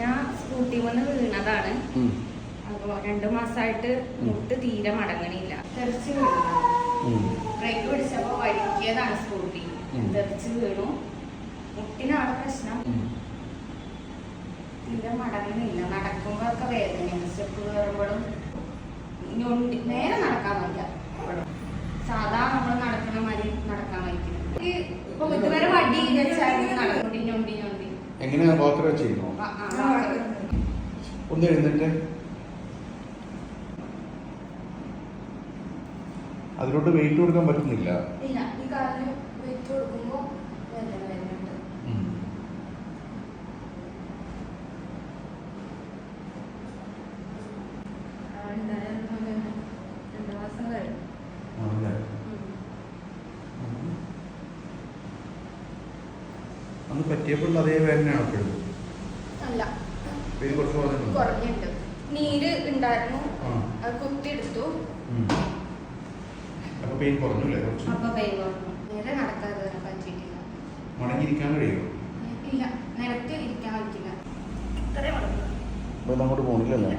ഞാൻ സ്കൂട്ടി വന്ന് വീണതാണ്. അപ്പോ രണ്ടു മാസമായിട്ട് മുട്ട് തീരെ മടങ്ങണില്ല. തെറിച്ച് വീണു. ബ്രേക്ക് പിടിച്ചപ്പോ വഴിക്കിയതാണ് സ്കൂട്ടി. തെറിച്ച് വീണു. മുട്ടിനാണ് പ്രശ്നം. തീരെ മടങ്ങണില്ല. നടക്കുമ്പോ ഒക്കെ വേദനയാണ്. സ്റ്റെപ്പ് കയറുമ്പോഴും ഞൊണ്ടി നേരെ നടക്കാൻ വയ്യ. സാധാ നമ്മൾ നടക്കണ മാതിരി നടക്കാൻ വയ്ക്കില്ല ഇപ്പൊ ഇതുവരെ വടി വെച്ചായിരുന്നു നടക്കും ഞൊണ്ടി ഞൊണ്ടി എങ്ങനെയാ വാക്കർ ചെയ്യുന്നോ. ഒന്ന് എഴുന്നിട്ട് അതിലോട്ട് വെയിറ്റ് കൊടുക്കാൻ പറ്റുന്നില്ല. അന്ന് പറ്റിയപ്പോൾ അതേ വേദനയാണോ അപ്പോഴും അല്ല. ഇത് കുറച്ച് കുറഞ്ഞിട്ടുണ്ട് കുറഞ്ഞിട്ടുണ്ട്. നീര് ഉണ്ടായിരുന്നു. അത് കുത്തിയെടുത്തു. ഉം. അപ്പൊ പെയിൻ കുറഞ്ഞല്ലേ കുറച്ച്? അപ്പൊ പെയിൻ കുറഞ്ഞു. നേരെ നടക്കാതെ പറ്റിയിട്ടില്ല. മടങ്ങിയിരിക്കാൻ കഴിയുമോ ഇല്ല. നിരത്തി ഇരിക്കാൻ പറ്റില്ല. ഇത്രയും മടങ്ങി. അപ്പൊ ഇത് അങ്ങോട്ട് പോണില്ലല്ലേ.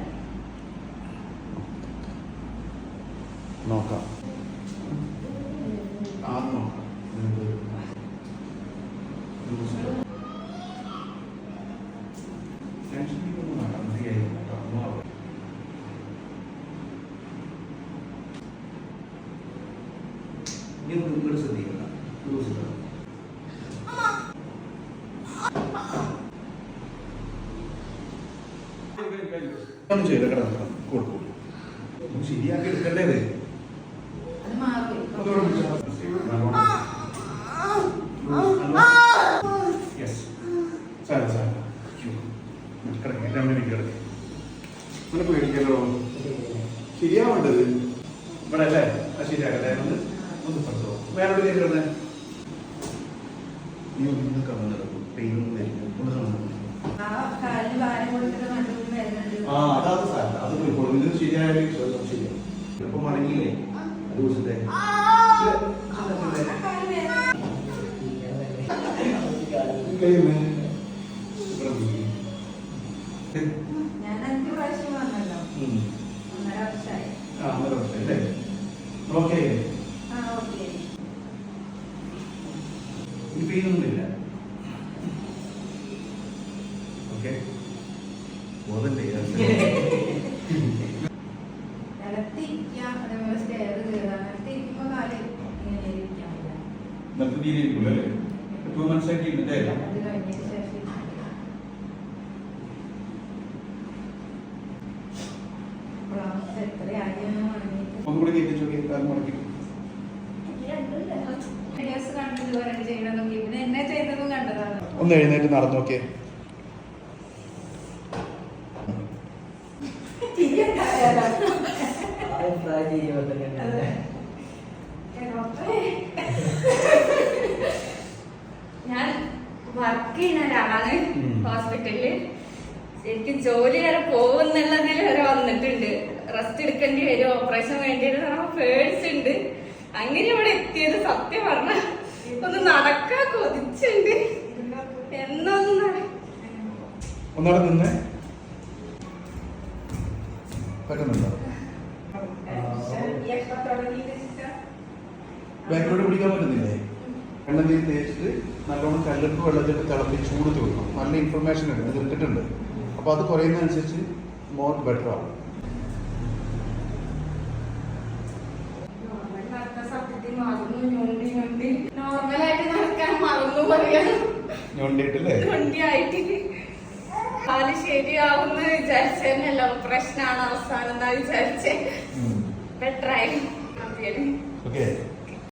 നോക്കാം ആ നോക്കാം ഇത് ടെൻഷൻ ഒന്നും വേണ്ട മതിയായി കേട്ടോ ഒന്നും ആവില്ല. ഇനി ഒന്ന് ഇങ്ങോട്ട് ശ്രദ്ധിക്കണം ലൂസ് ഇടാം. ഒന്നും ചെയ്യില്ല കിടക്കാം കൊടുക്കും ശരിയാക്കി എടുക്കണ്ടേ ഇത്? അത് മാറി അതോടെ പിടിച്ചാ മതി. നല്ലോണം. നല്ലോണം. Yes. സാരം, സാരം. അയ്യോ. കിടക്ക്. രണ്ട് മിനിറ്റ് കിടക്ക്. ഒന്ന് പേടിക്കല്ലോ ശരിയാവേണ്ടത്? ഇവിടെ അല്ലേ? ആ ശരിയാകട്ടെ. ഒന്ന് ഒന്ന് പറ്റോ വേറെ കിടന്നേ വരില്ല ആ അതാണ് സാധനം അത് പോയിക്കോളും. ഇത് ശരിയായാലും വിശ്വാസം ശരിയാവും ചിലപ്പോൾ മടങ്ങിയില്ലേ? ദിവസത്തെ. അഞ്ച് പ്രാവശ്യം വന്നല്ലോ ഒന്നര വർഷമായി ആ ഒന്നര വർഷം അല്ലേ ഓക്കെ ആ ഓക്കെ ഇനി പെയിനൊന്നുമില്ല ഓക്കെ ബോധല്ലേ നിലത്തിരിക്കാം അതേപോലെ സ്റ്റെയർ കയറാം നിലത്തിരിക്കുമ്പോ കാൽ ഇങ്ങനെ ഇരിക്കാൻ പറ്റില്ല നമുക്ക് തീരെ ഇരിക്കില്ല അല്ലേ? ടു മന്ത്സ് ആയിട്ട് ഇരുന്നിട്ടേ ഒന്നുകൂടി മുടക്കി ചെയ്തതും കണ്ടതാണ്. ഒന്ന് എഴുന്നേറ്റ് നടന്നു നോക്കിയേ ഞാൻ വർക്ക് ചെയ്യുന്ന ഒരാളാണ്. ഹോസ്പിറ്റലിൽ. ശരിക്കും ജോലി വരെ പോകുന്നുള്ളതിൽ വരെ വന്നിട്ടുണ്ട്. റെസ്റ്റ് എടുക്കേണ്ടി വരും ഓപ്പറേഷൻ വേണ്ടി വരും പേടിച്ചുണ്ട് അങ്ങനെ ഇവിടെ എത്തിയത് സത്യം പറഞ്ഞ ഒന്ന് നടക്കാൻ കൊതിച്ചുണ്ട്. എന്നൊന്നും ഒന്നവിടെ നിന്ന്. പറ്റുന്നുണ്ടോ? ബാക്കിലോട്ട് പിടിക്കാൻ പറ്റുന്നില്ലേ? എണ്ണത്തിൽ തേച്ചിട്ട് നല്ലോണം കല്ലുപ്പ് വെള്ളത്തിൽ തിളപ്പിച്ച് ചൂട് തീർക്കണം നല്ല ഇൻഫർമേഷൻ ഉണ്ട്. ഇത് ഇട്ടിട്ടുണ്ട് അപ്പോൾ അത് കുറയുന്നതനുസരിച്ച് മോർ ബെറ്റർ ആവും നോർമൽ നടക്കാൻ കാൽ ശരിയാവുന്ന വിചാരിച്ചതന്നെയല്ലോ. പ്രശ്നമാണ് അവസാനം എന്നാ വിചാരിച്ചേ. ബെറ്ററായി ഓക്കെ